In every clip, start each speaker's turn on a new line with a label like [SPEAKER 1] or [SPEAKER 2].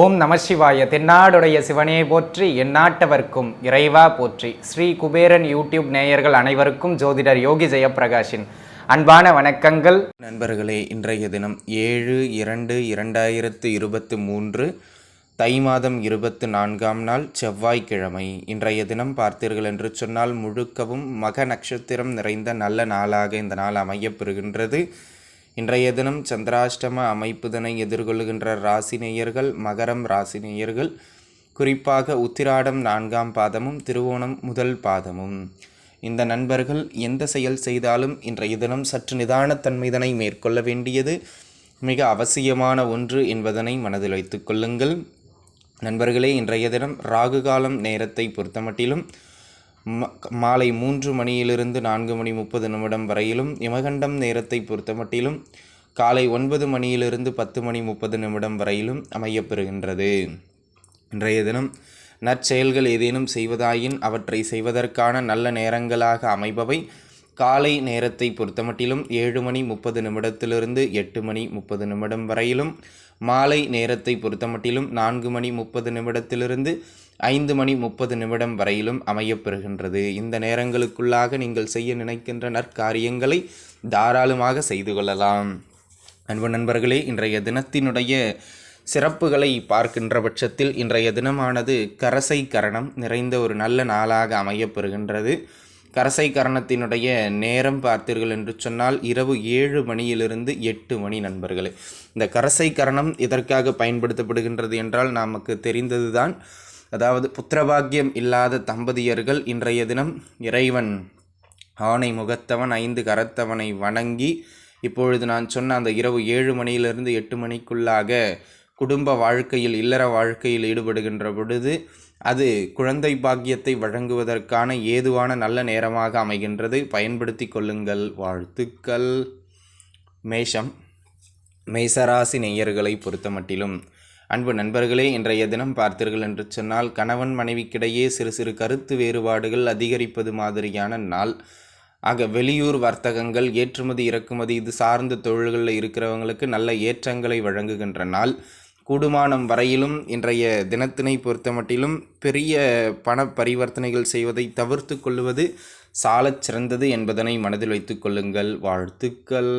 [SPEAKER 1] ஓம் நமசிவாய தென்னாடுடைய சிவனே போற்றி எந்நாட்டவர்க்கும் இறைவா போற்றி. ஸ்ரீ குபேரன் யூடியூப் நேயர்கள் அனைவருக்கும் ஜோதிடர் யோகி ஜெயப்பிரகாஷின் அன்பான வணக்கங்கள்.
[SPEAKER 2] நண்பர்களே இன்றைய தினம் ஏழு இரண்டு இரண்டாயிரத்து இருபத்து மூன்று தை மாதம் இருபத்து நான்காம் நாள் செவ்வாய்க்கிழமை. இன்றைய தினம் பார்த்தீர்கள் என்று சொன்னால் முழுக்கவும் மக நட்சத்திரம் நிறைந்த நல்ல நாளாக இந்த நாள் அமையப்பெறுகின்றது. இன்றைய தினம் சந்திராஷ்டம அமைப்புதனை எதிர்கொள்கின்ற ராசிநேயர்கள் மகரம் ராசிநேயர்கள் குறிப்பாக உத்திராடம் நான்காம் பாதமும் திருவோணம் முதல் பாதமும். இந்த நண்பர்கள் எந்த செயல் செய்தாலும் இன்றைய தினம் சற்று நிதானத்தன்மைதனை மேற்கொள்ள வேண்டியது மிக அவசியமான ஒன்று என்பதனை மனதில் வைத்துக் கொள்ளுங்கள். நண்பர்களே இன்றைய தினம் ராகு காலம் நேரத்தை பொறுத்தமட்டிலும் ம- மாலை மூன்று மணியிலிருந்து நான்கு மணி முப்பது நிமிடம் வரையிலும் இமகண்டம் நேரத்தை பொறுத்தமட்டிலும் காலை ஒன்பது மணியிலிருந்து பத்து மணி முப்பது நிமிடம் வரையிலும் அமையப்பெறுகின்றது. இன்றைய தினம் நற்செயல்கள் ஏதேனும் செய்வதாயின் அவற்றை செய்வதற்கான நல்ல நேரங்களாக அமைபவை. காலை நேரத்தை பொறுத்தமட்டிலும் ஏழு மணி முப்பது நிமிடத்திலிருந்து எட்டு மணி முப்பது நிமிடம் வரையிலும் மாலை நேரத்தை பொறுத்தமட்டிலும் நான்கு மணி முப்பது நிமிடத்திலிருந்து ஐந்து மணி முப்பது நிமிடம் வரையிலும் அமையப்பெறுகின்றது. இந்த நேரங்களுக்குள்ளாக நீங்கள் செய்ய நினைக்கின்ற நற்காரியங்களை தாராளமாக செய்து கொள்ளலாம். அன்பு நண்பர்களே இன்றைய தினத்தினுடைய சிறப்புகளை பார்க்கின்ற பட்சத்தில் இன்றைய தினமானது கரசை கரணம் நிறைந்த ஒரு நல்ல நாளாக அமையப்பெறுகின்றது. கரசை கரணத்தினுடைய நேரம் பார்த்தீர்கள் என்று சொன்னால் இரவு ஏழு மணியிலிருந்து எட்டு மணி நண்பர்களே. இந்த கரசை கரணம் இதற்காக பயன்படுத்தப்படுகின்றது என்றால் நமக்கு தெரிந்ததுதான். அதாவது புத்திரபாக்கியம் இல்லாத தம்பதியர்கள் இன்றைய தினம் இறைவன் ஆணை முகத்தவன் ஐந்து கரத்தவனை வணங்கி இப்பொழுது நான் சொன்ன அந்த இரவு ஏழு மணியிலிருந்து எட்டு மணிக்குள்ளாக குடும்ப வாழ்க்கையில் இல்லற வாழ்க்கையில் ஈடுபடுகின்ற பொழுது அது குழந்தை பாக்கியத்தை வழங்குவதற்கான ஏதுவான நல்ல நேரமாக அமைகின்றது. பயன்படுத்தி கொள்ளுங்கள். வாழ்த்துக்கள். மேஷம். மேசராசி நேயர்களை பொறுத்தமட்டிலும் அன்பு நண்பர்களே இன்றைய தினம் பார்த்தீர்கள் என்று சொன்னால் கணவன் மனைவிக்கிடையே சிறு சிறு கருத்து வேறுபாடுகள் அதிகரிப்பது மாதிரியான நாள். ஆக வெளியூர் வர்த்தகங்கள் ஏற்றுமதி இறக்குமதி இது சார்ந்த தொழில்களில் இருக்கிறவங்களுக்கு நல்ல ஏற்றங்களை வழங்குகின்ற நாள். கூடுமானம் வரையிலும் இன்றைய தினத்தினை பொறுத்தமட்டிலும் பெரிய பண பரிவர்த்தனைகள் செய்வதை தவிர்த்து கொள்வது சாலச் சிறந்தது என்பதனை மனதில் வைத்து கொள்ளுங்கள். வாழ்த்துக்கள்.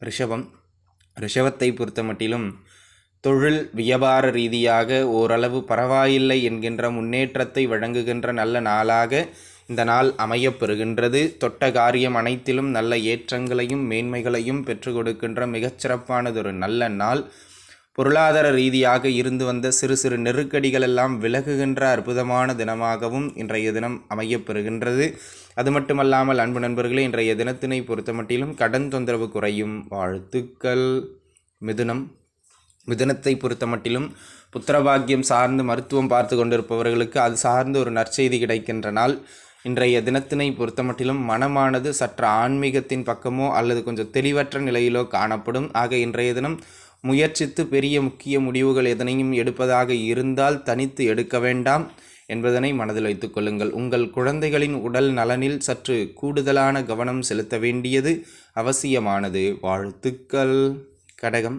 [SPEAKER 2] ரிஷபம். ரிஷபத்தை பொறுத்தமட்டிலும் தொழில் வியாபார ரீதியாக ஓரளவு பரவாயில்லை என்கின்ற முன்னேற்றத்தை வழங்குகின்ற நல்ல நாளாக இந்த நாள் அமையப்பெறுகின்றது தொட்ட காரியம் அனைத்திலும் நல்ல ஏற்றங்களையும் மேன்மைகளையும் பெற்றுக் கொடுக்கின்ற மிகச்சிறப்பானதொரு நல்ல நாள். பொருளாதார ரீதியாக இருந்து வந்த சிறு சிறு நெருக்கடிகள் எல்லாம் விலகுகின்ற அற்புதமான தினமாகவும் இன்றைய தினம் அமையப்பெறுகின்றது. அது மட்டுமல்லாமல் அன்பு நண்பர்களே இன்றைய தினத்தினை பொறுத்தமட்டிலும் கடன் தொந்தரவு குறையும் வாழ்த்துக்கள். மிதுனம் மிதுனத்தை பொறுத்தமட்டிலும் புத்திரபாக்கியம் சார்ந்து மருத்துவம் பார்த்து கொண்டிருப்பவர்களுக்கு அது சார்ந்து ஒரு நற்செய்தி கிடைக்கின்ற நாள். இன்றைய தினத்தினை பொறுத்தமட்டிலும் மனமானது சற்று ஆன்மீகத்தின் பக்கமோ அல்லது கொஞ்சம் தெளிவற்ற நிலையிலோ காணப்படும். ஆக இன்றைய தினம் முயற்சித்து பெரிய முக்கிய முடிவுகள் எதனையும் எடுப்பதாக இருந்தால் தனித்து எடுக்க வேண்டாம் என்பதனை மனதில் வைத்துக் கொள்ளுங்கள். உங்கள் குழந்தைகளின் உடல் நலனில் சற்று கூடுதலான கவனம் செலுத்த வேண்டியது அவசியமானது. வாழ்த்துக்கள். கடகம்.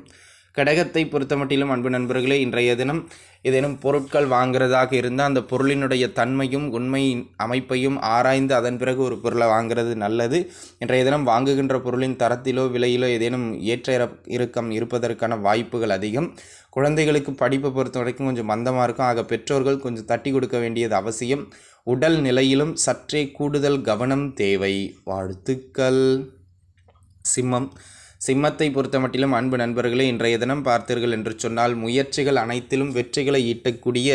[SPEAKER 2] கடகத்தை பொறுத்தமட்டிலும் அன்பு நண்பர்களே இன்றைய தினம் ஏதேனும் பொருட்கள் வாங்குறதாக இருந்தால் அந்த பொருளினுடைய தன்மையும் உண்மை அமைப்பையும் ஆராய்ந்து அதன் பிறகு ஒரு பொருளை வாங்குறது நல்லது. இன்றைய தினம் வாங்குகின்ற பொருளின் தரத்திலோ விலையிலோ ஏதேனும் ஏற்ற இறக்கம் இருப்பதற்கான வாய்ப்புகள் அதிகம். குழந்தைகளுக்கு படிப்பை பொறுத்த வரைக்கும் கொஞ்சம் மந்தமாக இருக்கும். ஆக பெற்றோர்கள் கொஞ்சம் தட்டி கொடுக்க வேண்டியது அவசியம். உடல் நிலையிலும் சற்றே கூடுதல் கவனம் தேவை. வாழ்த்துக்கள். சிம்மம். சிம்மத்தை பொறுத்தமட்டிலும் அன்பு நண்பர்களே இன்றைய தினம் பார்த்தீர்கள் என்று சொன்னால் முயற்சிகள் அனைத்திலும் வெற்றிகளை ஈட்டக்கூடிய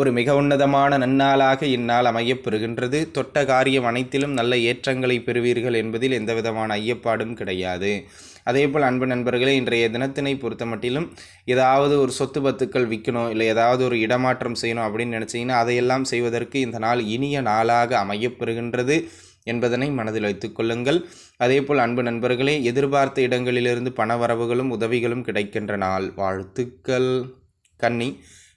[SPEAKER 2] ஒரு மிக உன்னதமான நன்னாளாக இந்நாள் அமையப்பெறுகின்றது. தொட்ட காரியம் அனைத்திலும் நல்ல ஏற்றங்களை பெறுவீர்கள் என்பதில் எந்தவிதமான ஐயப்பாடும் கிடையாது. அதேபோல் அன்பு நண்பர்களே இன்றைய தினத்தினை பொறுத்தமட்டிலும் ஏதாவது ஒரு சொத்து பத்துக்கள் விற்கணும் இல்லை ஏதாவது ஒரு இடமாற்றம் செய்யணும் அப்படின்னு நினச்சிங்கன்னா அதையெல்லாம் செய்வதற்கு இந்த நாள் இனிய நாளாக அமையப்பெறுகின்றது. என்பதனை மனதில் வைத்துக் கொள்ளுங்கள். அதேபோல் அன்பு நண்பர்களே எதிர்பார்த்த இடங்களிலிருந்து பணவரவுகளும் உதவிகளும் கிடைக்கின்ற நாள். வாழ்த்துக்கள். கன்னி.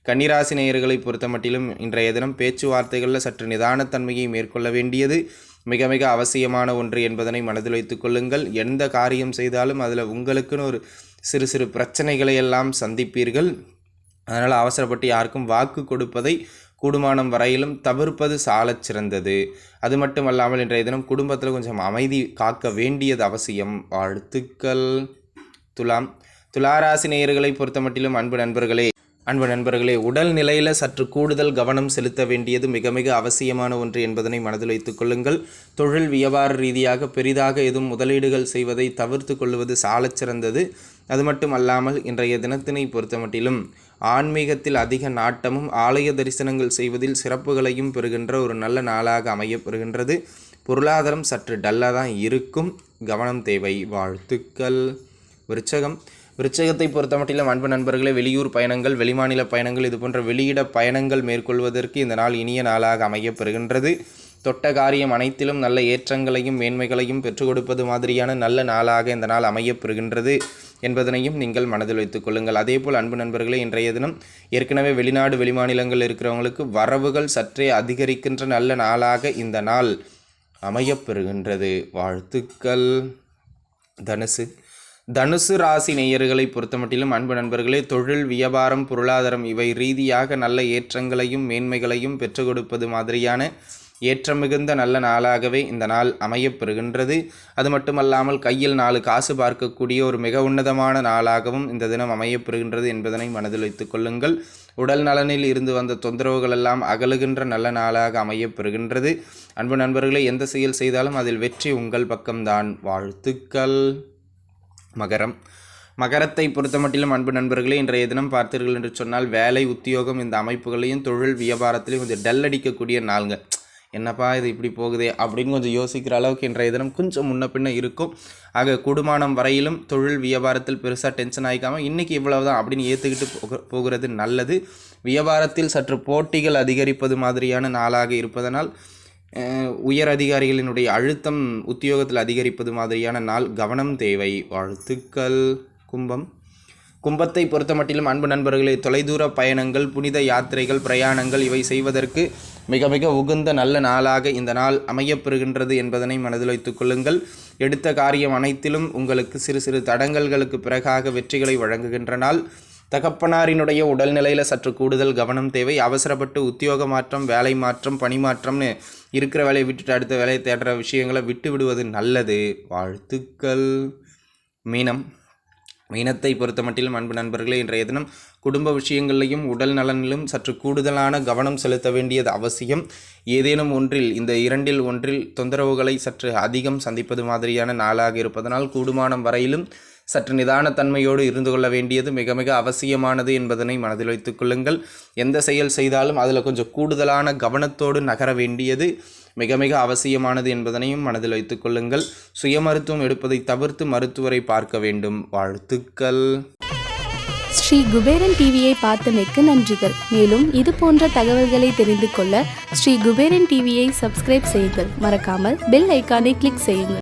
[SPEAKER 2] கன்னிராசி நேயர்களை பொறுத்தமட்டிலும் இன்றைய தினம் பேச்சுவார்த்தைகளில் சற்று நிதானத்தன்மையை மேற்கொள்ள வேண்டியது மிக மிக அவசியமான ஒன்று என்பதனை மனதில் வைத்துக் கொள்ளுங்கள். எந்த காரியம் செய்தாலும் அதில் உங்களுக்குன்னு ஒரு சிறு சிறு பிரச்சனைகளை எல்லாம் சந்திப்பீர்கள். அதனால் அவசரப்பட்டு யாருக்கும் வாக்கு கொடுப்பதை கூடுமானம் வரையிலும் தவிர்ப்பது சாலச் சிறந்தது. அது மட்டுமல்லாமல் இன்றைய தினம் குடும்பத்தில் கொஞ்சம் அமைதி காக்க வேண்டியது அவசியம். வாழ்த்துக்கள். துலாம். துளாராசி நேயர்களை பொறுத்த மட்டிலும் அன்பு நண்பர்களே அன்பு நண்பர்களே உடல் நிலையில் சற்று கூடுதல் கவனம் செலுத்த வேண்டியது மிக மிக அவசியமான ஒன்று என்பதனை மனதில் வைத்துக் கொள்ளுங்கள். தொழில் வியாபார ரீதியாக பெரிதாக எதுவும் முதலீடுகள் செய்வதை தவிர்த்து கொள்வது சாலச் சிறந்தது. அது மட்டும் அல்லாமல் இன்றைய தினத்தினை பொறுத்தமட்டிலும் ஆன்மீகத்தில் அதிக நாட்டமும் ஆலய தரிசனங்கள் செய்வதில் சிறப்புகளையும் பெறுகின்ற ஒரு நல்ல நாளாக அமையப்பெறுகின்றது. பொருளாதாரம் சற்று டல்லாக தான் இருக்கும். கவனம் தேவை. வாழ்த்துக்கள். விருச்சகம். விருச்சகத்தை பொறுத்தமட்டிலும் அன்பு நண்பர்களே வெளியூர் பயணங்கள் வெளிமாநில பயணங்கள் இது போன்ற வெளியிட பயணங்கள் மேற்கொள்வதற்கு இந்த நாள் இனிய நாளாக அமையப்பெறுகின்றது. தொட்ட காரியம் அனைத்திலும் நல்ல ஏற்றங்களையும் மேன்மைகளையும் பெற்றுக் கொடுப்பது மாதிரியான நல்ல நாளாக இந்த நாள் அமையப்பெறுகின்றது. என்பதனையும் நீங்கள் மனதில் வைத்துக் கொள்ளுங்கள். அதேபோல் அன்பு நண்பர்களே இன்றைய தினம் ஏற்கனவே வெளிநாடு வெளிமாநிலங்கள் இருக்கிறவங்களுக்கு வரவுகள் சற்றே அதிகரிக்கின்ற நல்ல நாளாக இந்த நாள் அமையப்பெறுகின்றது. வாழ்த்துக்கள். தனுசு. தனுசு ராசி நேயர்களை பொறுத்தமட்டிலும் அன்பு நண்பர்களே தொழில் வியாபாரம் பொருளாதாரம் இவை ரீதியாக நல்ல ஏற்றங்களையும் மேன்மைகளையும் பெற்றுக் கொடுப்பது மாதிரியான ஏற்றம் மிகுந்த நல்ல நாளாகவே இந்த நாள் அமையப்பெறுகின்றது. அது மட்டுமல்லாமல் கையில் நாலு காசு பார்க்கக்கூடிய ஒரு மிக உன்னதமான நாளாகவும் இந்த தினம் அமையப்பெறுகின்றது என்பதனை மனதில் வைத்துக் கொள்ளுங்கள். உடல் நலனில் இருந்து வந்த தொந்தரவுகள் எல்லாம் அகலுகின்ற நல்ல நாளாக அமையப்பெறுகின்றது. அன்பு நண்பர்களே எந்த செயல் செய்தாலும் அதில் வெற்றி உங்கள் பக்கம்தான். வாழ்த்துக்கள். மகரம். மகரத்தை பொறுத்தமட்டிலும் அன்பு நண்பர்களே இன்றைய தினம் பார்த்தீர்கள் என்று சொன்னால் வேலை உத்தியோகம் இந்த அமைப்புகளையும் தொழில் வியாபாரத்திலையும் கொஞ்சம் டல் அடிக்கக்கூடிய நாளுங்க. என்னப்பா இது இப்படி போகுதே அப்படின்னு கொஞ்சம் யோசிக்கிற அளவுக்கு இன்றைய தினம் கொஞ்சம் முன்ன பின்ன இருக்கும். ஆக கூடுமானம் வரையிலும் தொழில் வியாபாரத்தில் பெருசாக டென்ஷன் ஆகிக்காமல் இன்றைக்கி இவ்வளவு தான் அப்படின்னு ஏற்றுக்கிட்டு போக போகிறது நல்லது. வியாபாரத்தில் சற்று போட்டிகள் அதிகரிப்பது மாதிரியான நாளாக இருப்பதனால் உயர் அதிகாரிகளினுடைய அழுத்தம் உத்தியோகத்தில் அதிகரிப்பது மாதிரியான நாள் கவனம் தேவை. வாழ்த்துக்கள் கும்பம். கும்பத்தை பொறுத்த மட்டிலும் அன்பு நண்பர்களே தொலைதூர பயணங்கள் புனித யாத்திரைகள் பிரயாணங்கள் இவை செய்வதற்கு மிக மிக உகுந்த நல்ல நாளாக இந்த நாள் அமையப்பெறுகின்றது என்பதனை மனதில் வைத்துக் கொள்ளுங்கள். எடுத்த காரியம் அனைத்திலும் உங்களுக்கு சிறு சிறு தடங்கல்களுக்கு பிறகாக வெற்றிகளை வழங்குகின்ற நாள். தகப்பனாரினுடைய உடல்நிலையில் சற்று கூடுதல் கவனம் தேவை. அவசரப்பட்டு உத்தியோக மாற்றம் வேலை மாற்றம் பணி மாற்றம்னு இருக்கிற வேலையை விட்டுட்டு அடுத்த வேலையை தேடுற விஷயங்களை விட்டு விடுவது நல்லது. வாழ்த்துக்கள். மீனம். மீனத்தை பொறுத்த மட்டிலும் அன்பு நண்பர்களே இன்றைய தினம் குடும்ப விஷயங்களிலும் உடல் நலனிலும் சற்று கூடுதலான கவனம் செலுத்த வேண்டியது அவசியம். ஏதேனும் ஒன்றில் இந்த இரண்டில் ஒன்றில் தொந்தரவுகளை சற்று அதிகம் சந்திப்பது மாதிரியான நாளாக இருப்பதனால் கூடுமானம் வரையிலும் சற்று நிதானத்தன்மையோடு இருந்து கொள்ள வேண்டியது மிக மிக அவசியமானது என்பதனை மனதில் வைத்துக் கொள்ளுங்கள். எந்த செயல் செய்தாலும் அதில் கொஞ்சம் கூடுதலான கவனத்தோடு நகர வேண்டியது மிக மிக அவசியமானது என்பதனையும் மனதில் வைத்துக் கொள்ளுங்கள். சுய மருத்துவம் எடுப்பதை தவிர்த்து மருத்துவரை பார்க்க வேண்டும். வாழ்த்துக்கள்.
[SPEAKER 3] ஸ்ரீ குபேரன் டிவியை பார்த்தமைக்கு நன்றிகள். மேலும் இது போன்ற தகவல்களை தெரிந்து கொள்ள ஸ்ரீ குபேரன் டிவியை சப்ஸ்கிரைப் செய்யுங்கள். மறக்காமல் பெல் ஐக்கானை கிளிக் செய்யுங்கள்.